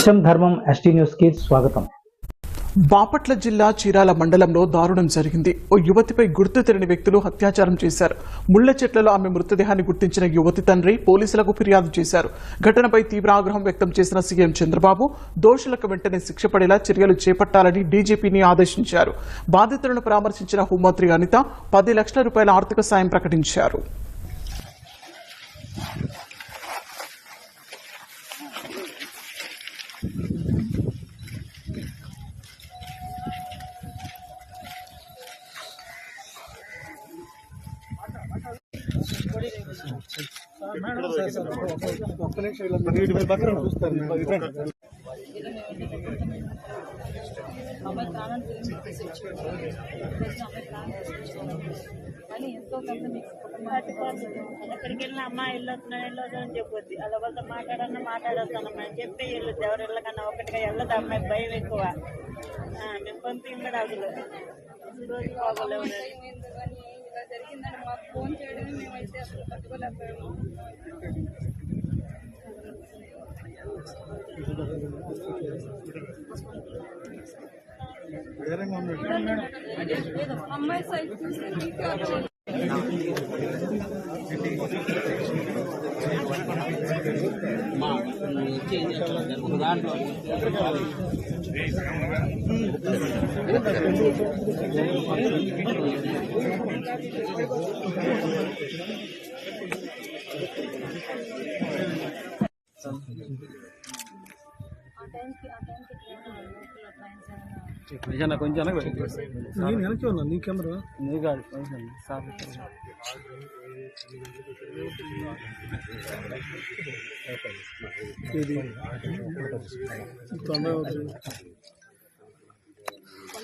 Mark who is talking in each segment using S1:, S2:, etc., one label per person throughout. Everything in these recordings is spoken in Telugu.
S1: సత్యం ధర్మం ఎస్టీ న్యూస్కి స్వాగతం.
S2: బాపట్ల జిల్లా చీరాల మండలంలో దారుణం జరిగింది. ఓ యువతిపై గుర్తు తెలియని వ్యక్తులు అత్యాచారం చేశారు. ముళ్ళ చెట్లలో ఆమె మృతదేహాన్ని గుర్తించిన యువతి తండ్రి పోలీసులకు ఫిర్యాదు చేశారు. ఘటనపై తీవ్ర ఆగ్రహం వ్యక్తం చేసిన సీఎం చంద్రబాబు దోషులకు వెంటనే శిక్ష పడేలా చర్యలు చేపట్టాలని డీజీపీని ఆదేశించారు. బాధితులను పరామర్శించిన హోంమంత్రి అనిత పది లక్షల రూపాయల ఆర్థిక సాయం ప్రకటించారు.
S3: అమ్మాయి అమ్మాయి తీసుకొచ్చాడు కానీ ఎంతో కొంత మీకు
S4: ఎక్కడికి వెళ్ళినా అమ్మ వెళ్ళొస్తున్నాను వెళ్ళొద్దు అని చెప్పొద్ది అలా వాళ్ళతో మాట్లాడన్నా మాట్లాడొస్తానమ్మా అని చెప్పి వెళ్ళొద్దు ఎవరు? వెళ్ళకన్నా ఒకటిగా వెళ్ళదు అమ్మాయి భయం ఎక్కువ మేము పంపించడు అసలు అసలు రోజు పోగలేము
S3: ఏందో కానీ ఫోన్ చేయడమే మేమైతే అసలు పట్టుకోలేకపోయాము అమ్మాయి సైజ్ చూసి మీకు ఆ టైంకి
S5: కొంచెం పెట్టు.
S6: నేను వెనక్కి ఉన్నా నీ కెమెరా?
S5: నీ కాదు కొంచెం సార్
S6: ఇది తొందర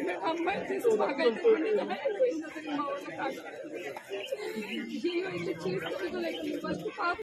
S3: చెప్తున్నారు
S7: అమ్మాయి చేసి మాకు అయిపోయింది మా ఊళ్ళో కాదు. జీవం ఇట్లా చేసుకుంటూ లేకుండా ఫస్ట్ పాప